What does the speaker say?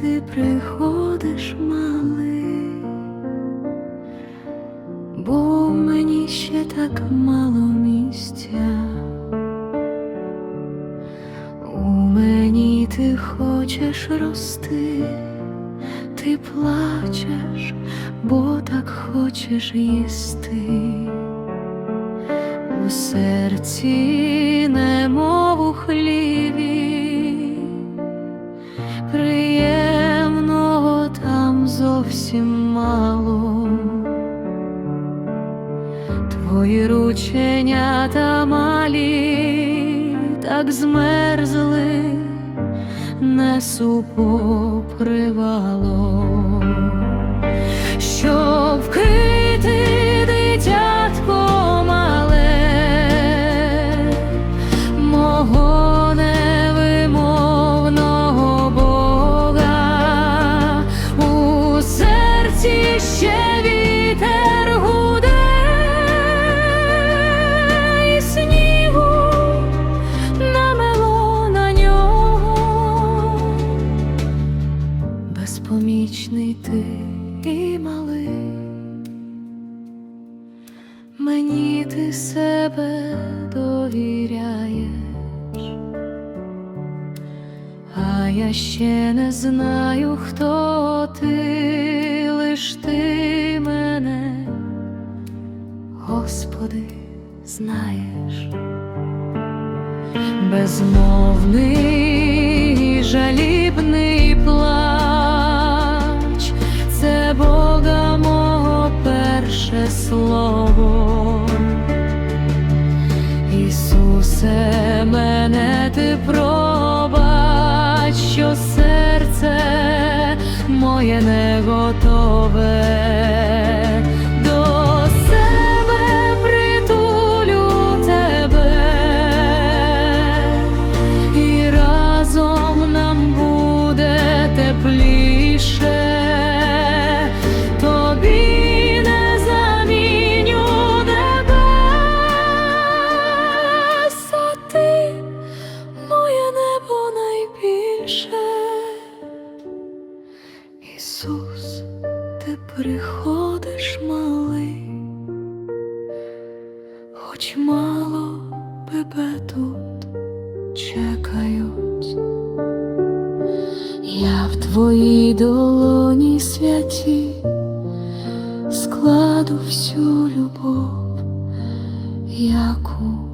ти приходиш, малий, бо мені ще так мало місця. У мені ти хочеш рости, ти плачеш, бо так хочеш їсти. У серці немов зовсім мало. Твої рученята малі так змерзли, несу покривало, що вкрити і малий. Мені ти себе довіряєш, а я ще не знаю, хто ти, лиш ти мене, Господи, знаєш, безмовний жалібний Ісусе, мене ти пробач, що серце моє не готове. Нам буде тепліше. Ісус, ти приходиш малий, хоч мало тебе тут чекають. Я в твоїй долоні святі складу всю любов, яку